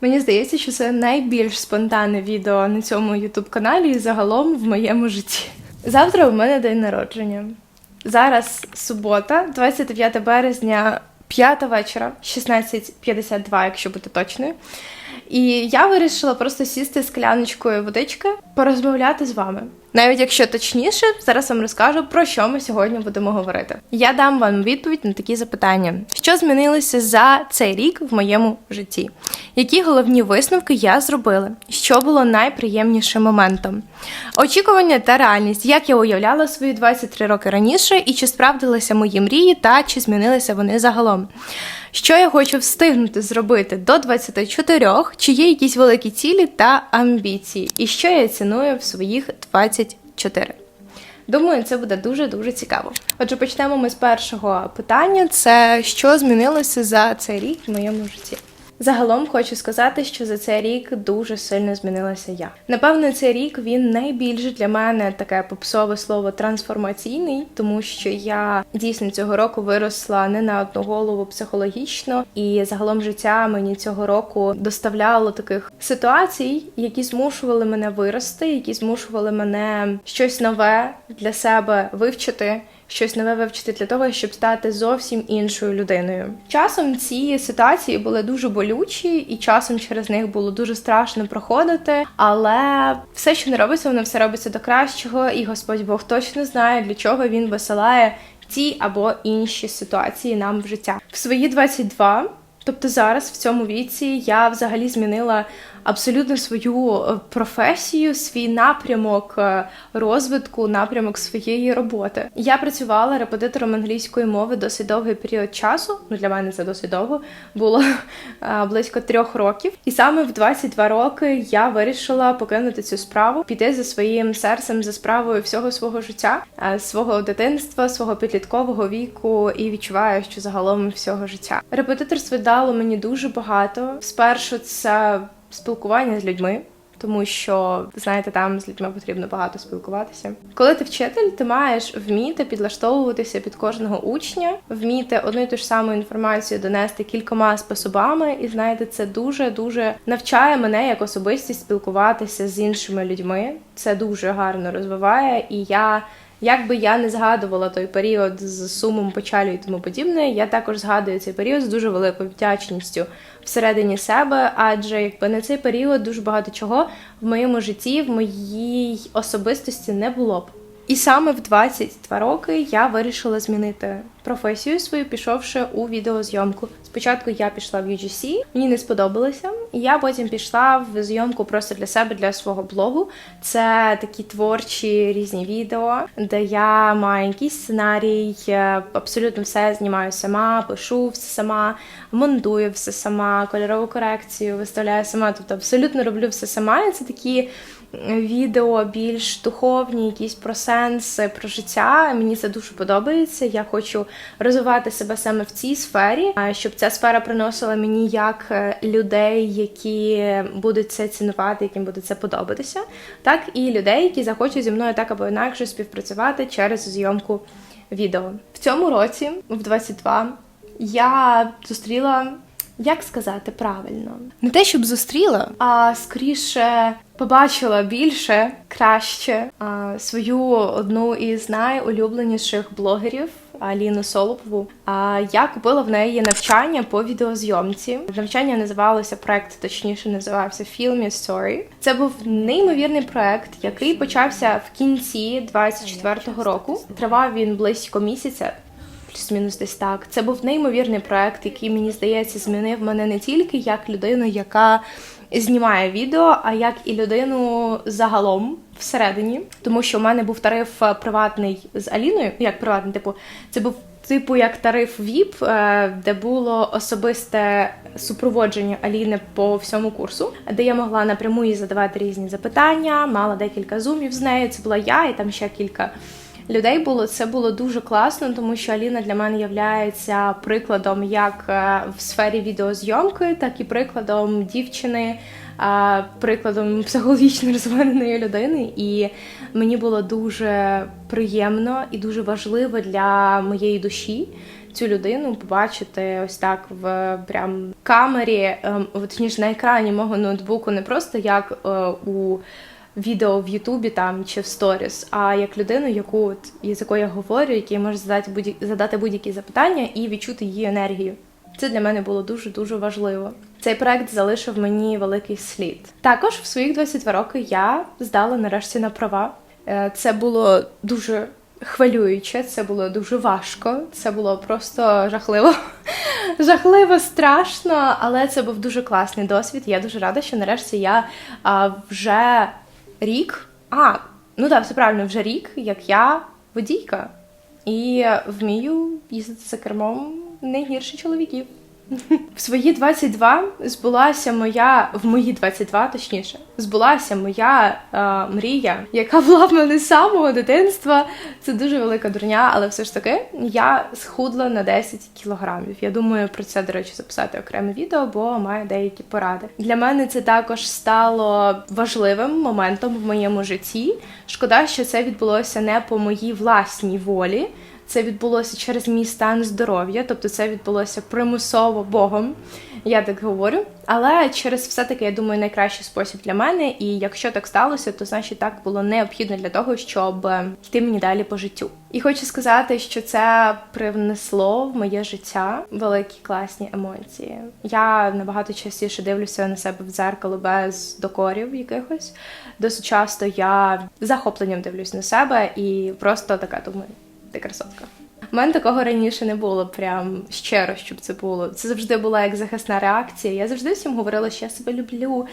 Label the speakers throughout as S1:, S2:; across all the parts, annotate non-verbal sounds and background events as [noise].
S1: Мені здається, що це найбільш спонтанне відео на цьому ютуб каналі і загалом в моєму житті. Завтра у мене день народження. Зараз субота, 29 березня, 5 вечора, 16.52, якщо бути точною. І я вирішила просто сісти з кляночкою водички, порозмовляти з вами. Навіть якщо точніше, зараз вам розкажу про що ми сьогодні будемо говорити. Я дам вам відповідь на такі запитання: що змінилося за цей рік в моєму житті? Які головні висновки я зробила? Що було найприємнішим моментом? Очікування та реальність, як я уявляла свої 23 роки раніше, і чи справдилися мої мрії, та чи змінилися вони загалом? Що я хочу встигнути зробити до 24, чи є якісь великі цілі та амбіції, і що я ціную в своїх 24. Думаю, це буде дуже дуже цікаво. Отже, почнемо ми з першого питання: це що змінилося за цей рік в моєму житті. Загалом хочу сказати, що за цей рік дуже сильно змінилася я. Напевно, цей рік він найбільш для мене таке попсове слово трансформаційний, тому що я дійсно цього року виросла не на одну голову психологічно, і загалом життя мені цього року доставляло таких ситуацій, які змушували мене вирости, які змушували мене щось нове для себе вивчити щось нове вивчити для того, щоб стати зовсім іншою людиною. Часом ці ситуації були дуже болючі, і часом через них було дуже страшно проходити. Але все, що не робиться, воно все робиться до кращого, і Господь Бог точно знає, для чого він висилає ті або інші ситуації нам в життя. В свої 22 Тобто зараз в цьому віці я взагалі змінила абсолютно свою е, професію, свій напрямок е, розвитку, напрямок своєї роботи. Я працювала репетитором англійської мови досить довгий період часу. Ну для мене це досить довго було е, близько трьох років. І саме в 22 роки я вирішила покинути цю справу, піти за своїм серцем, за справою всього свого життя, свого дитинства, свого підліткового віку, і відчуваю, що загалом всього життя. Репетиторство дало мені дуже багато. Спершу це спілкування з людьми. Тому що знаєте, там з людьми потрібно багато спілкуватися. Коли ти вчитель, ти маєш вміти підлаштовуватися під кожного учня, вміти одну і ту ж саму інформацію донести кількома способами, і знаєте, це дуже дуже навчає мене як особистість спілкуватися з іншими людьми. Це дуже гарно розвиває, і я. Як би я не згадувала той період з сумом, печалю і тому подібне, я також згадую цей період з дуже великою вдячністю всередині себе, адже якби на цей період дуже багато чого в моєму житті, в моїй особистості не було б. І саме в 22 роки я вирішила змінити професію свою, пішовши у відеозйомку. Спочатку я пішла в UGC, мені не сподобалося. Я потім пішла в зйомку просто для себе, для свого блогу. Це такі творчі різні відео, де я маю якийсь сценарій, абсолютно все знімаю сама, пишу все сама, монтую все сама, кольорову корекцію виставляю сама. Тобто абсолютно роблю все сама. І це такі відео більш духовні, якісь про сенси, про життя. Мені це дуже подобається. Я хочу розвивати себе саме в цій сфері, щоб ця сфера приносила мені як е, людей, які будуть це цінувати, яким буде це подобатися, так і людей, які захочуть зі мною так або інакше співпрацювати через зйомку відео. В цьому році, в 22, я зустріла. Як сказати правильно? Не те, щоб зустріла, а скоріше побачила більше, краще свою одну із найулюбленіших блогерів Аліну Солопову. А я купила в неї навчання по відеозйомці. Навчання називалося проект, точніше називався Film Story. Це був неймовірний проект, який почався в кінці 24-го року. Тривав він близько місяця плюс-мінус десь так. Це був неймовірний проект, який мені здається змінив мене не тільки як людину, яка знімає відео, а як і людину загалом всередині, тому що в мене був тариф е, приватний з Аліною. Як приватний, типу, це був. Типу, як тариф ВІП, е, де було особисте супроводження Аліни по всьому курсу, де я могла напряму їй задавати різні запитання, мала декілька зумів з нею. Це була я і там ще кілька людей було. Це було дуже класно, тому що Аліна для мене є прикладом як е, в сфері відеозйомки, так і прикладом дівчини, е, прикладом [laughs] психологічно розвиненої людини. І мені було дуже приємно і дуже важливо для моєї душі цю людину побачити ось так в прям камері, ем, точніше на екрані мого ноутбуку, не просто як е, у відео в Ютубі там чи в сторіс, а як людину, яку от, з якою я говорю, якій можу задати будь задати будь-які запитання і відчути її енергію. Це для мене було дуже дуже важливо. Цей проект залишив мені великий слід. Також в своїх 22 роки я здала нарешті на права. Е, Це було дуже хвилююче, це було дуже важко, це було просто жахливо. [laughs] Жахливо, страшно, але це був дуже класний досвід. Я дуже рада, що нарешті я вже рік. А, ну так, все правильно, вже рік, як я водійка. І вмію їздити за кермом не гірше чоловіків. В свої 22 збулася моя, в мої 22, точніше, збулася моя е, мрія, яка була в мене з самого дитинства. Це дуже велика дурня, але все ж таки я схудла на 10 кілограмів. Я думаю про це, до речі, записати окреме відео, бо маю деякі поради. Для мене це також стало важливим моментом в моєму житті. Шкода, що це відбулося не по моїй власній волі. Це відбулося через мій стан здоров'я, тобто це відбулося примусово Богом, я так говорю. Але через все-таки, я думаю, найкращий спосіб для мене. І якщо так сталося, то значить так було необхідно для того, щоб йти мені далі по життю. І хочу сказати, що це привнесло в моє життя великі класні емоції. Я набагато частіше дивлюся на себе в дзеркало без докорів якихось. Досить часто я захопленням дивлюсь на себе і просто така думаю ти красотка. У мене такого раніше не було, прям щиро, щоб це було. Це завжди була як захисна реакція. Я завжди всім говорила, що я себе люблю,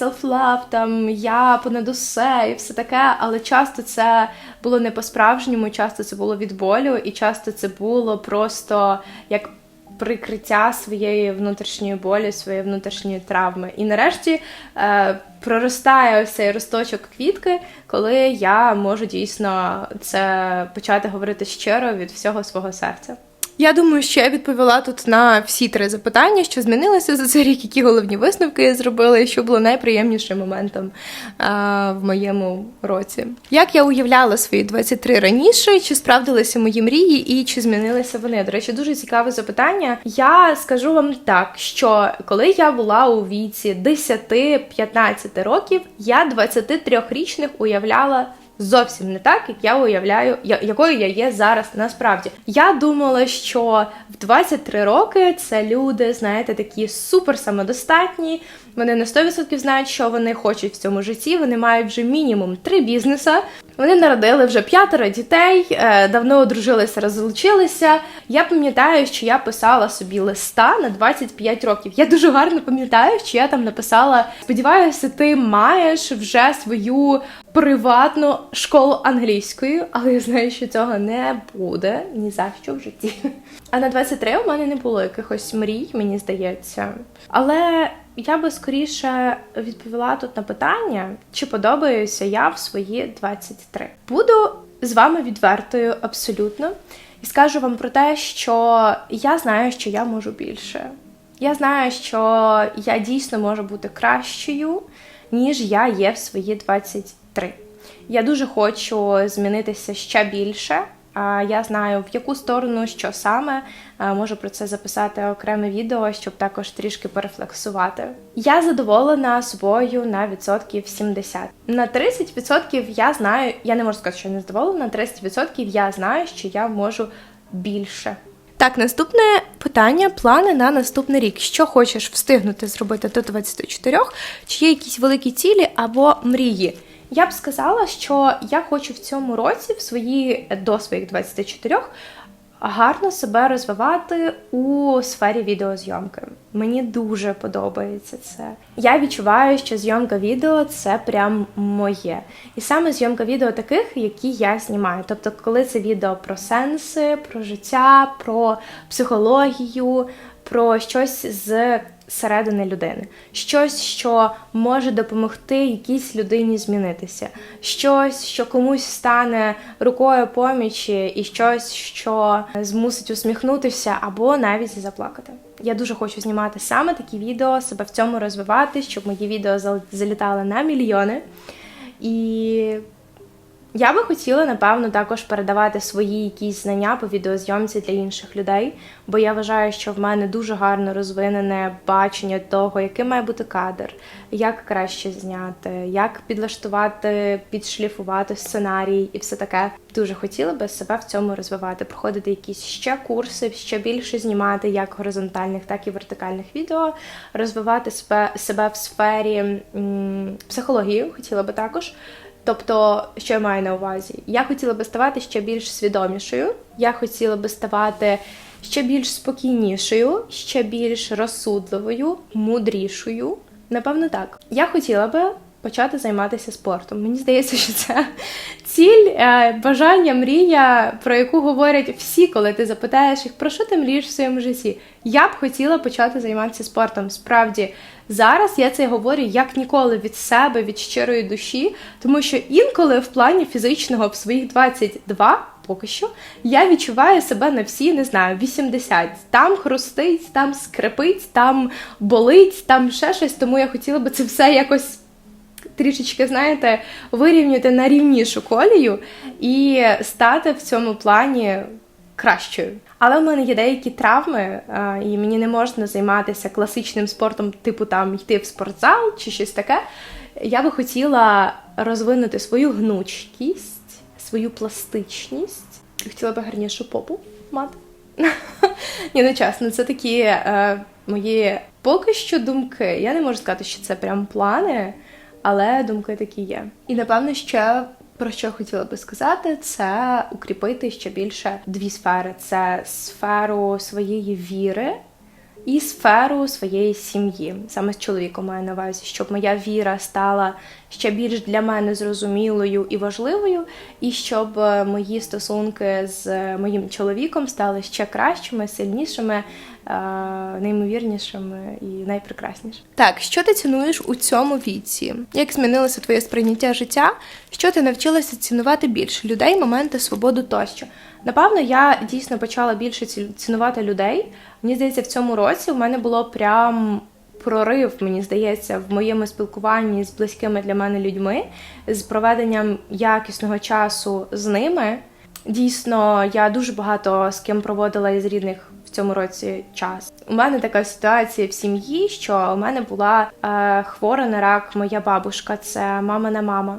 S1: self-love, там я понад усе і все таке. Але часто це було не по-справжньому, часто це було від болю, і часто це було просто як прикриття своєї внутрішньої болі, своєї внутрішньої травми. І нарешті е, проростає ось цей росточок квітки, коли я можу дійсно це почати говорити щиро від всього свого серця. Я думаю, що я відповіла тут на всі три запитання, що змінилося за цей рік, які головні висновки я зробила, і що було найприємнішим моментом а, в моєму році. Як я уявляла свої 23 раніше, чи справдилися мої мрії, і чи змінилися вони? До речі, дуже цікаве запитання. Я скажу вам так, що коли я була у віці 10-15 років, я 23-річних уявляла зовсім не так, як я уявляю, якою я є зараз насправді. Я думала, що в 23 роки це люди, знаєте, такі супер самодостатні. Вони на 100% знають, що вони хочуть в цьому житті. Вони мають вже мінімум три бізнеса. Вони народили вже п'ятеро дітей, е, давно одружилися, розлучилися. Я пам'ятаю, що я писала собі листа на 25 років. Я дуже гарно пам'ятаю, що я там написала: сподіваюся, ти маєш вже свою приватну школу англійської, але я знаю, що цього не буде ні за що в житті. А на 23 у мене не було якихось мрій, мені здається. Але я би скоріше відповіла тут на питання, чи подобаюся я в свої 23. Буду з вами відвертою абсолютно і скажу вам про те, що я знаю, що я можу більше. Я знаю, що я дійсно можу бути кращою, ніж я є в свої 23. Я дуже хочу змінитися ще більше. Я знаю, в яку сторону, що саме можу про це записати окреме відео, щоб також трішки перефлексувати. Я задоволена собою на відсотків 70. На 30% я знаю, я не можу сказати, що не задоволена, на 30% я знаю, що я можу більше. Так, наступне питання: плани на наступний рік. Що хочеш встигнути зробити до 24? Чи є якісь великі цілі або мрії? Я б сказала, що я хочу в цьому році, в свої до своїх 24, гарно себе розвивати у сфері відеозйомки. Мені дуже подобається це. Я відчуваю, що зйомка відео це прям моє. І саме зйомка відео таких, які я знімаю. Тобто, коли це відео про сенси, про життя, про психологію, про щось з середини людини, щось, що може допомогти якійсь людині змінитися, щось, що комусь стане рукою помічі, і щось, що змусить усміхнутися або навіть заплакати. Я дуже хочу знімати саме такі відео, себе в цьому розвивати, щоб мої відео залітали на мільйони. І Я би хотіла, напевно, також передавати свої якісь знання по відеозйомці для інших людей, бо я вважаю, що в мене дуже гарно розвинене бачення того, яким має бути кадр, як краще зняти, як підлаштувати, підшліфувати сценарій і все таке. Дуже хотіла би себе в цьому розвивати, проходити якісь ще курси, ще більше знімати як горизонтальних, так і вертикальних відео, розвивати себе, себе в сфері м, психології, хотіла би також. Тобто, що я маю на увазі? Я хотіла би ставати ще більш свідомішою, я хотіла би ставати ще більш спокійнішою, ще більш розсудливою, мудрішою. Напевно, так. Я хотіла би почати займатися спортом. Мені здається, що це ціль, е, бажання, мрія, про яку говорять всі, коли ти запитаєш їх, про що ти мрієш в своєму житті. Я б хотіла почати займатися спортом. Справді, зараз я це говорю як ніколи від себе, від щирої душі, тому що інколи в плані фізичного в своїх 22 поки що я відчуваю себе на всі, не знаю, 80. Там хрустить, там скрипить, там болить, там ще щось. Тому я хотіла би це все якось трішечки, знаєте, вирівняти на рівнішу колію і стати в цьому плані кращою. Але в мене є деякі травми, і мені не можна займатися класичним спортом, типу там йти в спортзал чи щось таке. Я би хотіла розвинути свою гнучкість, свою пластичність. Хотіла би гарнішу попу мати. [laughs] Ні, ну чесно, це такі е, мої поки що думки. Я не можу сказати, що це прям плани, але думки такі є. І напевно, ще про що хотіла би сказати, це укріпити ще більше дві сфери: це сферу своєї віри. І сферу своєї сім'ї, саме з чоловіком маю на увазі, щоб моя віра стала ще більш для мене зрозумілою і важливою, і щоб е, мої стосунки з моїм чоловіком стали ще кращими, сильнішими, е, неймовірнішими і найпрекраснішими. Так, що ти цінуєш у цьому віці? Як змінилося твоє сприйняття життя? Що ти навчилася цінувати більше людей, моменти, свободу тощо? Напевно, я дійсно почала більше ці- цінувати людей. Мені здається, в цьому році в мене було прям прорив, мені здається, в моєму спілкуванні з близькими для мене людьми, з проведенням якісного часу з ними. Дійсно, я дуже багато з ким проводила із рідних в цьому році час. У мене така ситуація в сім'ї, що у мене була е, хвора на рак моя бабушка, це мамина мама.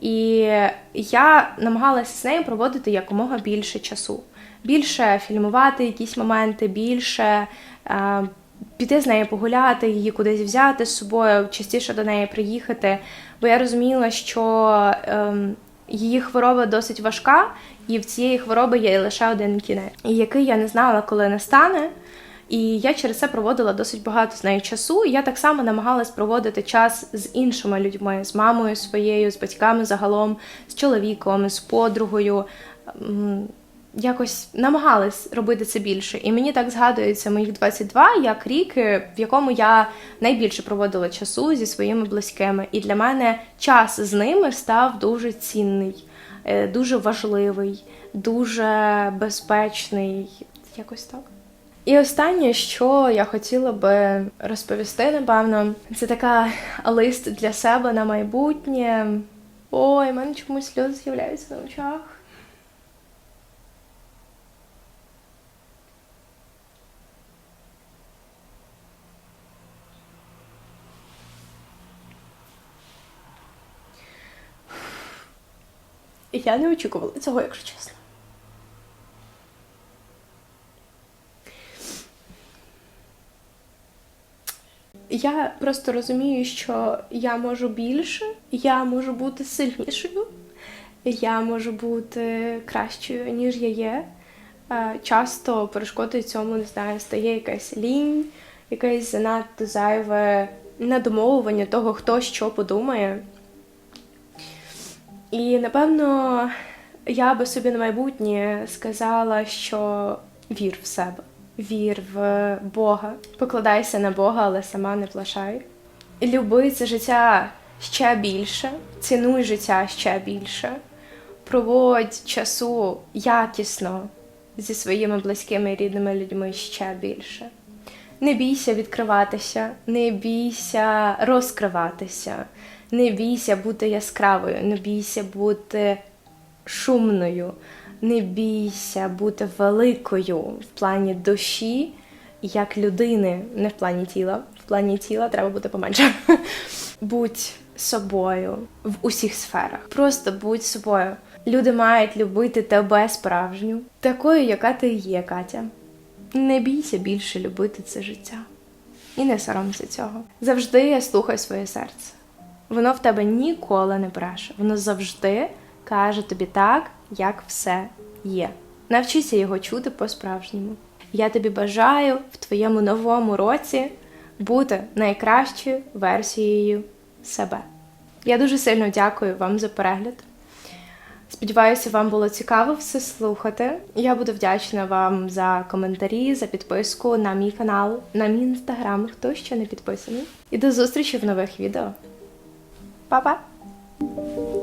S1: І я намагалася з нею проводити якомога більше часу, більше фільмувати якісь моменти, більше е, піти з нею погуляти, її кудись взяти з собою, частіше до неї приїхати. Бо я розуміла, що е, її хвороба досить важка, і в цієї хвороби є лише один кінець, який я не знала, коли настане. І я через це проводила досить багато з нею часу. Я так само намагалась проводити час з іншими людьми, з мамою своєю, з батьками загалом, з чоловіком, з подругою. Якось намагалась робити це більше. І мені так згадується моїх 22 як рік, е, в якому я найбільше проводила часу зі своїми близькими. І для мене час з ними став дуже цінний, е, дуже важливий, дуже безпечний. Якось так. І останнє, що я хотіла би розповісти, напевно, це така лист для себе на майбутнє. Ой, в мене чомусь сльози з'являються на очах. І Я не очікувала цього, якщо чесно. Я просто розумію, що я можу більше, я можу бути сильнішою, я можу бути кращою, ніж я є. Е, Часто перешкодою цьому не знаю, стає якась лінь, якесь занадто зайве надумовування того, хто що подумає. І напевно я би собі на майбутнє сказала, що вір в себе, вір в Бога, покладайся на Бога, але сама не плашай. Люби це життя ще більше, цінуй життя ще більше, проводь часу якісно зі своїми близькими і рідними людьми ще більше. Не бійся відкриватися, не бійся розкриватися, не бійся бути яскравою, не бійся бути шумною. Не бійся бути великою в плані душі, як людини, не в плані тіла. В плані тіла треба бути поменше. [laughs] Будь собою в усіх сферах. Просто будь собою. Люди мають любити тебе справжню, такою, яка ти є, Катя. Не бійся більше любити це життя. І не соромся цього. Завжди слухай своє серце. Воно в тебе ніколи не бреше. Воно завжди каже тобі так, як все є. Навчися його чути по-справжньому. Я тобі бажаю в твоєму новому році бути найкращою версією себе. Я дуже сильно дякую вам за перегляд. Сподіваюся, вам було цікаво все слухати. Я буду вдячна вам за коментарі, за підписку на мій канал, на мій інстаграм, хто ще не підписаний. І до зустрічі в нових відео. 拜拜。